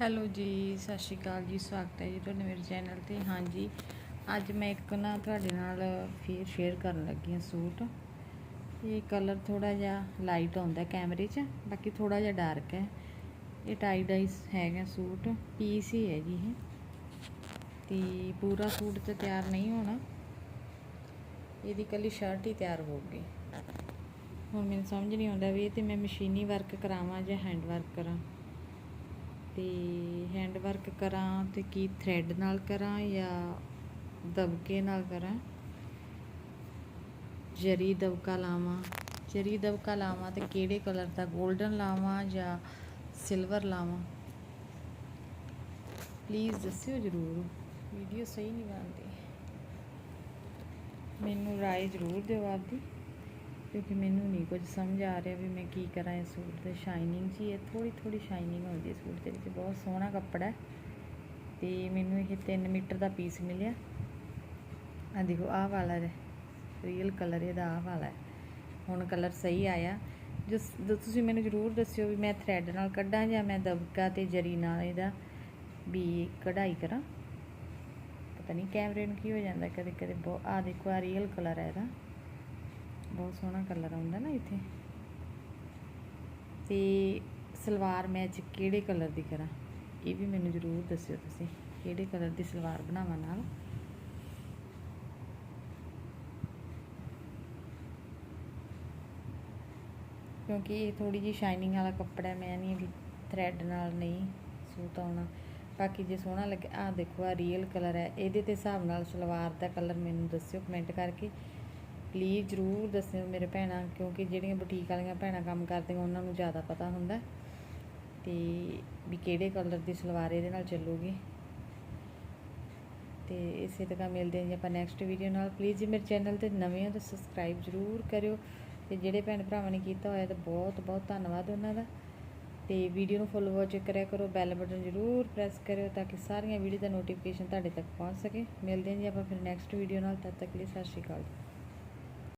Hello ਜੀ, ਸਤਿ ਸ਼੍ਰੀ ਅਕਾਲ ਜੀ, ਸਵਾਗਤ ਹੈ ਜੀ ਤੁਹਾਡੇ ਮੇਰੇ ਚੈਨਲ ਤੇ। ਹਾਂਜੀ, ਅੱਜ ਮੈਂ ਇੱਕ ਨਾ ਤੁਹਾਡੇ ਨਾਲ ਫੇਰ ਸ਼ੇਅਰ ਕਰਨ ਲੱਗੀ ਹਾਂ ਸੂਟ। ਇਹ ਕਲਰ ਥੋੜਾ ਜਿਹਾ ਲਾਈਟ ਆਉਂਦਾ ਕੈਮਰੇ 'ਚ, ਬਾਕੀ ਥੋੜਾ ਜਿਹਾ ਡਾਰਕ ਹੈ। ਇਹ ਟਾਈ ਡਾਈਸ ਹੈਗਾ ਸੂਟ ਪੀਸ ਹੀ ਹੈ ਜੀ ਇਹ। ਤੇ ਪੂਰਾ ਸੂਟ ਤਾਂ ਤਿਆਰ ਨਹੀਂ ਹੋਣਾ। ਇਹਦੀ ਕੱਲੀ ਸ਼ਰਟ ਹੀ ਤਿਆਰ ਹੋ ਗਈ ਹੁਣ ਮੈਨੂੰ ਸਮਝ ਨਹੀਂ ਆਉਂਦਾ ਵੀ ਇਹ ਤੇ ਮੈਂ ਮਸ਼ੀਨੀ ਵਰਕ ਕਰਾਵਾਂ ਜਾਂ ਹੈਂਡ ਵਰਕ ਕਰਾਂ। ਤੇ ਹੈਂਡ ਵਰਕ ਕਰਾਂ ਅਤੇ ਕੀ ਥਰੈਡ ਨਾਲ ਕਰਾਂ ਜਾਂ ਦਬਕੇ ਨਾਲ ਕਰਾਂ? ਜਰੀ ਦਬਕਾ ਲਾਵਾਂ। ਜਰੀ ਦਬਕਾ ਲਾਵਾਂ ਤੇ ਕਿਹੜੇ ਕਲਰ ਦਾ? 골ਡਨ ਲਾਵਾਂ ਜਾਂ ਸਿਲਵਰ ਲਾਵਾਂ? ਪਲੀਜ਼ ਦੱਸਿਓ ਜਰੂਰ। ਵੀਡੀਓ ਸਹੀ ਨਹੀਂ ਬਣਦੀ। ਮੈਨੂੰ ਰਾਏ ਜ਼ਰੂਰ ਦਿਓ ਆਪਦੀ। ਕਿਉਂਕਿ ਮੈਨੂੰ ਨਹੀਂ ਕੁਝ ਸਮਝ ਆ ਰਿਹਾ ਵੀ ਮੈਂ ਕੀ ਕਰਾਂ ਇਸ ਸੂਟ ਤੇ ਸ਼ਾਈਨਿੰਗ ਜੀ ਹੈ ਥੋੜੀ ਥੋੜੀ ਸ਼ਾਈਨਿੰਗ ਹੁੰਦੀ ਹੈ ਸੂਟ ਦੇ ਵਿੱਚ। ਬਹੁਤ ਸੋਹਣਾ ਕੱਪੜਾ ਹੈ। ਤੇ ਮੈਨੂੰ ਇਹ 3 ਮੀਟਰ ਦਾ ਪੀਸ ਮਿਲਿਆ। ਆ ਦੇਖੋ, ਆਹ ਵਾਲਾ ਹੈ। ਰੀਅਲ ਕਲਰ ਇਹਦਾ ਆਹ ਵਾਲਾ ਹੈ। ਹੁਣ ਕਲਰ ਸਹੀ ਆਇਆ। ਜਿਸ ਤੁਸੀਂ ਮੈਨੂੰ ਜ਼ਰੂਰ ਦੱਸਿਓ ਵੀ ਮੈਂ ਥ੍ਰੈਡ ਨਾਲ ਕੱਢਾਂ ਜਾਂ ਮੈਂ ਦਬਕਾ ਤੇ ਜਰੀ ਨਾਲ ਇਹਦਾ ਵੀ ਕਢਾਈ ਕਰਾਂ? ਪਤਾ ਨਹੀਂ, ਕੈਮਰੇ ਨੂੰ ਕੀ ਹੋ ਜਾਂਦਾ ਕਦੇ ਕਦੇ ਬਹੁਤ ਆ ਦੇਖੋ ਆ ਰੀਅਲ ਕਲਰ ਹੈ ਇਹਦਾ। ਬਹੁਤ ਸੋਹਣਾ ਕਲਰ ਆਉਂਦਾ ਨਾ ਇੱਥੇ। ਤੇ ਸਲਵਾਰ ਮੈਚ ਕਿਹੜੇ ਕਲਰ ਦੀ ਕਰਾਂ? ਇਹ ਵੀ ਮੈਨੂੰ ਜ਼ਰੂਰ ਦੱਸਿਓ ਤੁਸੀਂ, ਕਿਹੜੇ ਕਲਰ ਦੀ ਸਲਵਾਰ ਬਣਾਵਾਂ ਨਾਲ? ਕਿਉਂਕਿ ਇਹ ਥੋੜੀ ਜਿਹੀ ਸ਼ਾਈਨਿੰਗ ਵਾਲਾ ਕੱਪੜਾ ਮੈਂ ਨਹੀਂ ਵੀ ਥ੍ਰੈਡ ਨਾਲ ਨਹੀਂ ਸੂਤ ਆਉਣਾ। ਬਾਕੀ ਜੇ ਸੋਹਣਾ ਲੱਗੇ ਆ ਦੇਖੋ ਆ ਰੀਅਲ ਕਲਰ ਹੈ। ਇਹਦੇ ਤੇ ਹਿਸਾਬ ਨਾਲ ਸਲਵਾਰ ਦਾ ਕਲਰ ਮੈਨੂੰ ਦੱਸਿਓ ਕਮੈਂਟ ਕਰਕੇ। ਪਲੀਜ਼ ਜ਼ਰੂਰ ਦੱਸਿਓ ਮੇਰੇ ਭੈਣਾਂ, ਕਿਉਂਕਿ ਜਿਹੜੀਆਂ ਬੁਟੀਕ ਵਾਲੀਆਂ ਭੈਣਾਂ ਕੰਮ ਕਰਦੀਆਂ, ਉਹਨਾਂ ਨੂੰ ਜ਼ਿਆਦਾ ਪਤਾ ਹੁੰਦਾ। ਤੇ ਵੀ ਕਿਹੜੇ ਕਲਰ ਦੀ ਸਲਵਾਰ ਇਹਦੇ ਨਾਲ ਚੱਲੂਗੀ। ਤੇ ਇਸੇ ਤਰ੍ਹਾਂ ਮਿਲਦੇ ਹਾਂ ਜੀ ਆਪਾਂ ਨੈਕਸਟ ਵੀਡੀਓ ਨਾਲ। ਪਲੀਜ਼ ਜੀ ਮੇਰੇ ਚੈਨਲ ਤੇ ਨਵੇਂ ਹੋ ਤਾਂ ਸਬਸਕ੍ਰਾਈਬ ਜ਼ਰੂਰ ਕਰਿਓ। ਤੇ ਜਿਹੜੇ ਭੈਣ ਭਰਾਵਾਂ ਨੇ ਕੀਤਾ ਹੋਇਆ, ਤਾਂ ਬਹੁਤ ਬਹੁਤ ਧੰਨਵਾਦ ਉਹਨਾਂ ਦਾ। ਤੇ ਵੀਡੀਓ ਨੂੰ ਫੁੱਲ ਵਾਚ ਕਰਿਆ ਕਰੋ ਬੈਲ ਬਟਨ ਜ਼ਰੂਰ ਪ੍ਰੈਸ ਕਰਿਓ ਤਾਂ ਕਿ ਸਾਰੀਆਂ ਵੀਡੀਓ ਦਾ ਨੋਟੀਫਿਕੇਸ਼ਨ ਤੁਹਾਡੇ ਤੱਕ ਪਹੁੰਚ ਸਕੇ। ਮਿਲਦੇ ਹਾਂ ਜੀ ਆਪਾਂ ਫਿਰ ਨੈਕਸਟ ਵੀਡੀਓ ਨਾਲ, ਤਦ ਤੱਕ ਲਈ ਸਤਿ ਸ਼੍ਰੀ ਅਕਾਲ।